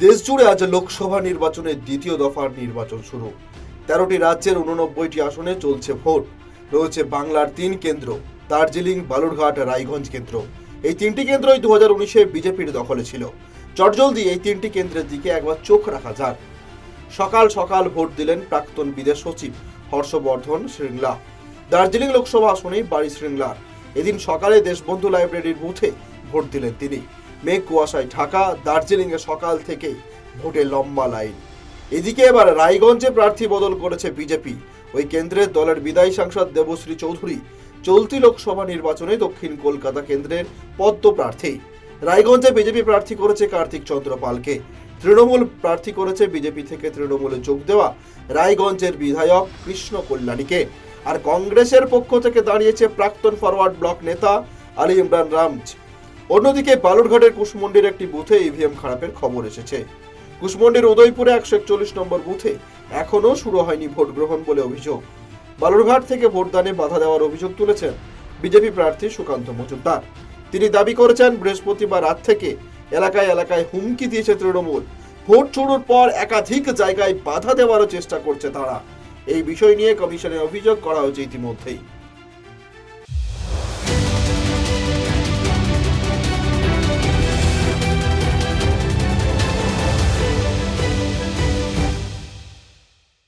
জুড়ে আজ লোকসভা নির্বাচনের দ্বিতীয় দফার নির্বাচন শুরু। তেরোটি রাজ্যের উননব্বইটি আসনে চলছে ভোট। রয়েছে বাংলার তিন কেন্দ্র, দার্জিলিং, বালুরঘাট, রায়গঞ্জ কেন্দ্র। এই তিনটি কেন্দ্রই দু হাজার উনিশে বিজেপির দখলে ছিল। চটজলদি এই তিনটি কেন্দ্রের দিকে একবার চোখ রাখা যাক। সকাল সকাল ভোট দিলেন প্রাক্তন বিদেশ সচিব হর্ষবর্ধন শৃঙ্গলা। দার্জিলিং লোকসভা আসনেই বাড়ি শৃঙ্গলার। এদিন সকালে দেশবন্ধু লাইব্রেরির বুথে ভোট দিলেন তিনি। মেঘ কুয়াশায় ঢাকা, দার্জিলিংয়ে সকাল থেকেই ভোটে লম্বা লাইন। এদিকে এবার রায়গঞ্জে প্রার্থী বদল করেছে বিজেপি। ওই কেন্দ্রের দলের বিদায়ী সাংসদ দেবশ্রী চৌধুরী চলতি লোকসভা নির্বাচনে দক্ষিণ কলকাতা কেন্দ্রের পদ্ম প্রার্থী রায়গঞ্জে বিজেপি প্রার্থী করেছে কার্তিক চন্দ্র পালকে। তৃণমূল প্রার্থী করেছে বিজেপি থেকে তৃণমূলে যোগ দেওয়া রায়গঞ্জের বিধায়ক কৃষ্ণ কল্যাণীকে। আর কংগ্রেসের পক্ষ থেকে দাঁড়িয়েছে প্রাক্তন ফরওয়ার্ড ব্লক নেতা আলী ইমরান রামজ। অন্যদিকে বালুরঘাটের কুশমন্ডির একটি বুথে ইভিএম খারাপের খবর এসেছে। কুশমন্ডির উদয়পুরে একশো একচল্লিশ নম্বর বুথে এখনও শুরু হয়নি ভোট গ্রহণ বলে অভিযোগ। বালুরঘাট থেকে ভোটদানে বাধা দেওয়ার অভিযোগ তুলেছেন বিজেপি প্রার্থী সুকান্ত মজুমদার। তিনি দাবি করেছেন, বৃহস্পতিবার রাত থেকে এলাকায় এলাকায় হুমকি দিয়েছে তৃণমূল। ভোট শুরুর পর একাধিক জায়গায় বাধা দেওয়ারও চেষ্টা করছে তারা। এই বিষয় নিয়ে কমিশনে অভিযোগ করা হয়েছে ইতিমধ্যেই।